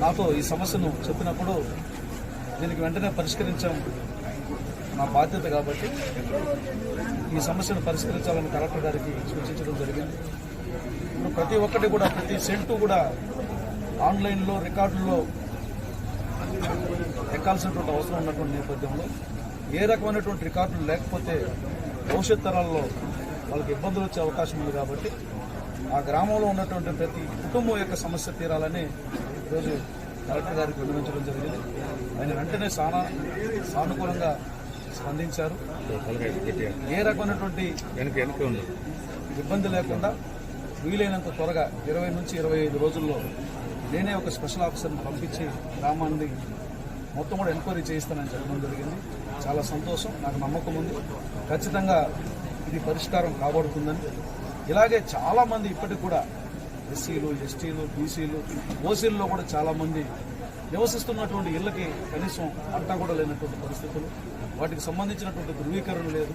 నాతో ఈ సమస్యను చెప్పినప్పుడు దీనికి వెంటనే పరిష్కరించాం నా బాధ్యత కాబట్టి ఈ సమస్యను పరిష్కరించాలని కలెక్టర్ గారికి సూచించడం జరిగింది. ఇప్పుడు ప్రతి ఒక్కటి కూడా ప్రతి సెంటు కూడా ఆన్లైన్లో రికార్డుల్లో ఎక్కాల్సినటువంటి అవసరం ఉన్నటువంటి నేపథ్యంలో ఏ రకమైనటువంటి రికార్డులు లేకపోతే భవిష్యత్ తరాల్లో వాళ్ళకి ఇబ్బందులు వచ్చే అవకాశం ఉంది కాబట్టి ఆ గ్రామంలో ఉన్నటువంటి ప్రతి కుటుంబం యొక్క సమస్య తీరాలని ఈరోజు కలెక్టర్ గారికి విన్నవించడం జరిగింది. ఆయన వెంటనే సానా సానుకూలంగా స్పందించారు. ఏ రకమైనటువంటి ఇబ్బంది లేకుండా వీలైనంత త్వరగా ఇరవై నుంచి ఇరవై ఐదు రోజుల్లో నేనే ఒక స్పెషల్ ఆఫీసర్ని పంపించి గ్రామాన్ని మొత్తం కూడా ఎంక్వైరీ చేయిస్తానని చెప్పడం జరిగింది. చాలా సంతోషం నాకు నమ్మకం ఉంది. ఖచ్చితంగా ఇది పరిష్కారం కాబడుతుందని ఇలాగే చాలామంది ఇప్పటికి కూడా ఎస్సీలు ఎస్టీలు బీసీలు ఓసీల్లో కూడా చాలామంది నివసిస్తున్నటువంటి ఇళ్ళకి కనీసం పంట కూడా లేనటువంటి పరిస్థితులు వాటికి సంబంధించినటువంటి ధృవీకరణ లేదు.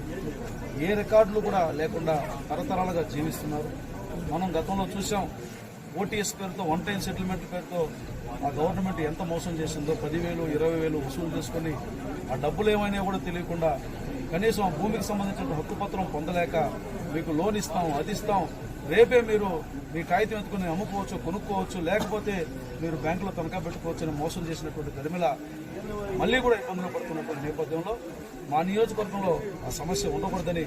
ఏ రికార్డులు కూడా లేకుండా తరతరాలుగా జీవిస్తున్నారు. మనం గతంలో చూసాం ఓటీఎస్ పేరుతో వన్ టైం సెటిల్మెంట్ పేరుతో ఆ గవర్నమెంట్ ఎంత మోసం చేసిందో పదివేలు ఇరవై వేలు వసూలు చేసుకుని ఆ డబ్బులు ఏమైనా కూడా తెలియకుండా కనీసం భూమికి సంబంధించిన హక్కుపత్రం పొందలేక మీకు లోన్ ఇస్తాం అది ఇస్తాం. రేపే మీరు మీ కాగితం ఎత్తుకుని అమ్ముకోవచ్చు కొనుక్కోవచ్చు లేకపోతే మీరు బ్యాంకులో తనఖా పెట్టుకోవచ్చు అని మోసం చేసినటువంటి గరిమిల మళ్ళీ కూడా ఇబ్బందులు పడుతున్నటువంటి నేపథ్యంలో మా నియోజకవర్గంలో ఆ సమస్య ఉండకూడదని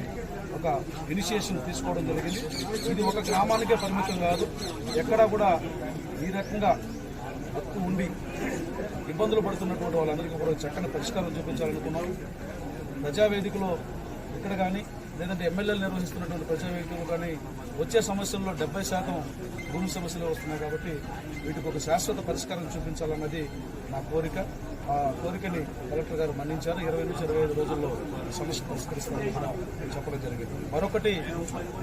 ఒక ఇనిషియేషన్ తీసుకోవడం జరిగింది. ఇది ఒక గ్రామానికే పరిమితం కాదు ఎక్కడా కూడా ఈ రకంగా హక్కు ఉండి ఇబ్బందులు పడుతున్నటువంటి వాళ్ళందరికీ కూడా చక్కని పరిష్కారం చూపించాలనుకున్నాం. ప్రజావేదికలో ఇక్కడ కానీ లేదంటే ఎమ్మెల్యేలు నిర్వహిస్తున్నటువంటి ప్రజావేదికలు కానీ వచ్చే సమస్యల్లో డెబ్బై శాతం భూమి సమస్యలు వస్తున్నాయి కాబట్టి వీటికి ఒక శాశ్వత పరిష్కారం చూపించాలన్నది నా కోరిక. ఆ కోరికని కలెక్టర్ గారు మన్నించారు. ఇరవై నుంచి ఇరవై ఐదు రోజుల్లో సమస్య పరిష్కరిస్తారని కూడా చెప్పడం జరిగింది. మరొకటి